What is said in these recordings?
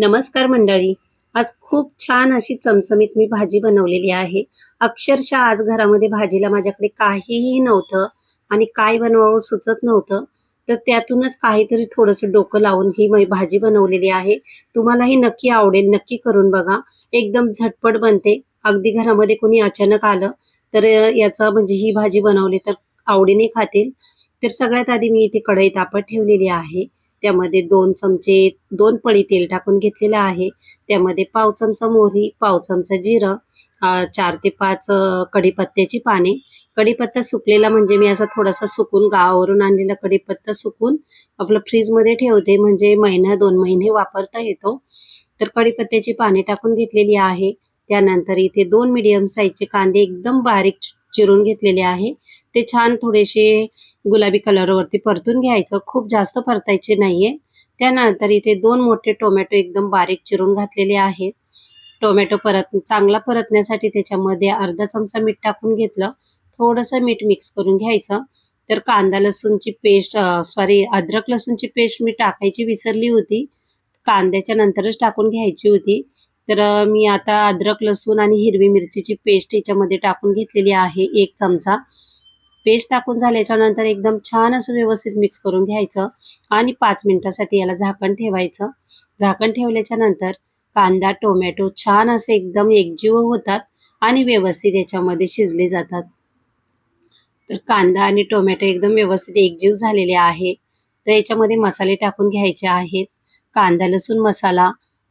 नमस्कार मंडळी. आज खूप छान अशी चमचमीत मी भाजी बनवलेली आहे. अक्षरशः आज घरामध्ये भाजीला माझ्याकडे काहीही नव्हतं आणि काय बनवावं सुचत नव्हतं. तर त्यातूनच काहीतरी थोडंसं डोकं लावून ही मी भाजी बनवलेली आहे. तुम्हालाही नक्की आवडेल नक्की करून बघा. एकदम झटपट बनते. अगदी घरामध्ये कोणी अचानक आलं तर याचा म्हणजे ही भाजी बनवली तर आवडीने खातील. तर सगळ्यात आधी मी इथे कढई तापत ठेवलेली आहे. त्यामध्ये दोन चमचे दोन पळी तेल टाकून घेतलेलं आहे. त्यामध्ये पाव चमचा मोहरी पाव चमचा जिरं चार ते पाच कढीपत्त्याची पाने. कढीपत्ता सुकलेला म्हणजे मी असा थोडासा सुकून गावावरून आणलेला कढीपत्ता सुकून आपलं फ्रीजमध्ये ठेवते. म्हणजे महिना दोन महिने वापरता येतो. तर कढीपत्त्याची पाने टाकून घेतलेली आहे. त्यानंतर इथे दोन मिडियम साईजचे कांदे एकदम बारीक चिरून घेतलेले आहे. ते छान थोडेसे गुलाबी कलरवरती परतून घ्यायचं. खूप जास्त परतायचे नाहीये. त्यानंतर इथे दोन मोठे टोमॅटो एकदम बारीक चिरून घातलेले आहेत. टोमॅटो परत चांगला परतण्यासाठी त्याच्यामध्ये अर्धा चमचा मीठ टाकून घेतलं. थोडंसं मीठ मिक्स करून घ्यायचं. तर कांदा लसूणची पेस्ट सॉरी अद्रक लसूणची पेस्ट मी टाकायची विसरली होती. कांद्याच्या नंतरच टाकून घ्यायची होती. तर मी आता अद्रक लसूण आणि हिरवी मिरचीची पेस्ट याच्यामध्ये टाकून घेतलेली आहे एक चमचा. पेस्ट टाकून झाल्याच्यानंतर एकदम छान असं व्यवस्थित मिक्स करून घ्यायचं आणि पाच मिनिटासाठी याला झाकण ठेवायचं. झाकण ठेवल्याच्या नंतर कांदा टोमॅटो छान असे एकदम एकजीव होतात आणि व्यवस्थित याच्यामध्ये शिजले जातात. तर कांदा आणि टोमॅटो एकदम व्यवस्थित एकजीव झालेले आहे. तर याच्यामध्ये मसाले टाकून घ्यायचे आहेत. कांदा लसूण मसाला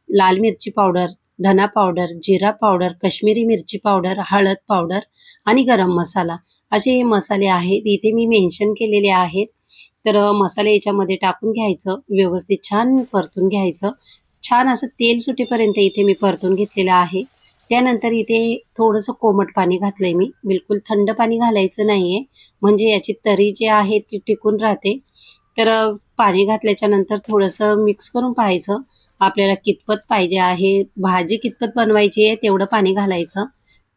लाल मिरची पावडर धना पावडर जिरा पावडर काश्मीरी मिरची पावडर हळद पावडर आणि गरम मसाला. असे हे मसाले आहेत. इथे मी मेन्शन केलेले आहेत. तर मसाले याच्यामध्ये टाकून घ्यायचं. व्यवस्थित छान परतून घ्यायचं. छान असं तेल सुटेपर्यंत इथे मी परतून घेतलेलं आहे. त्यानंतर इथे थोडंसं कोमट पाणी घातलंय मी. बिलकुल थंड पाणी घालायचं नाहीये. म्हणजे याची तरी जी आहे ती टिकून राहते. तर पाणी घातल्याच्या नंतर थोडंसं मिक्स करून पाहायचं. आपल्याला कितपत पाहिजे आहे भाजी कितपत बनवायची आहे तेवढं पाणी घालायचं.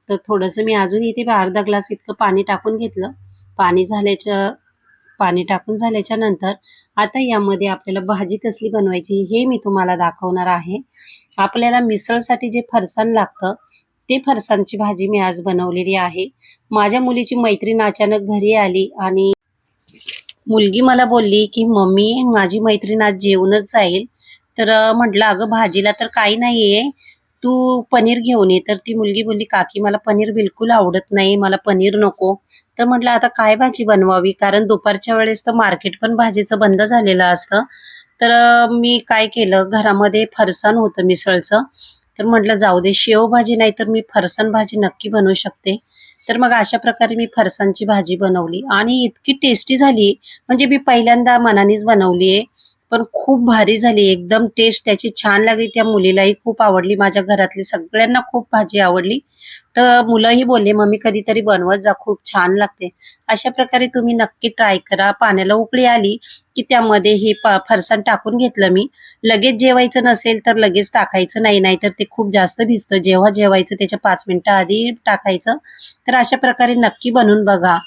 तर थोडंसं मी अजून इथे अर्धा ग्लास इतकं पाणी टाकून घेतलं. पाणी झाल्याच्या पाणी टाकून झाल्याच्यानंतर आता यामध्ये आपल्याला भाजी कसली बनवायची हे मी तुम्हाला दाखवणार आहे. आपल्याला मिसळसाठी जे फरसाण लागतं ते फरसाणची भाजी मी आज बनवलेली आहे. माझ्या मुलीची मैत्रीण अचानक घरी आली आणि मुलगी मला बोलली की मम्मी माझी मैत्रीण आज जेवूनच जाईल. तर म्हटलं अगं भाजीला तर काही नाहीये. तू पनीर घेऊन ये. तर ती मुलगी बोलली काकी मला पनीर बिलकुल आवडत नाही. मला पनीर नको. तर म्हटलं आता काय भाजी बनवावी? कारण दुपारच्या वेळेस तर मार्केट पण भाजीचं बंद झालेलं असतं. तर मी काय केलं? घरामध्ये फरसाण होतं मिसळचं. तर म्हटलं जाऊ दे शेवभाजी नाही तर मी फरसाण भाजी नक्की बनवू शकते. तर मग अशा प्रकारे मी फरसांची भाजी बनवली. आणि इतकी टेस्टी झाली. म्हणजे मी पहिल्यांदा मनानेच बनवली आहे पण खूप भारी झाली. एकदम टेस्ट त्याची छान लागली. त्या मुलीलाही खूप आवडली. माझ्या घरातली सगळ्यांना खूप भाजी आवडली. तर मुलंही बोलले मम्मी कधीतरी बनवत जा. खूप छान लागते. अशा प्रकारे तुम्ही नक्की ट्राय करा. पाण्याला उकळी आली की त्यामध्ये हे फरसाण टाकून घेतलं मी. लगेच जेवायचं नसेल तर लगेच टाकायचं नाही. नाहीतर ते खूप जास्त भिजतं. जेव्हा जेवायचं त्याच्या पाच मिनिटं आधी टाकायचं. तर अशा प्रकारे नक्की बनवून बघा.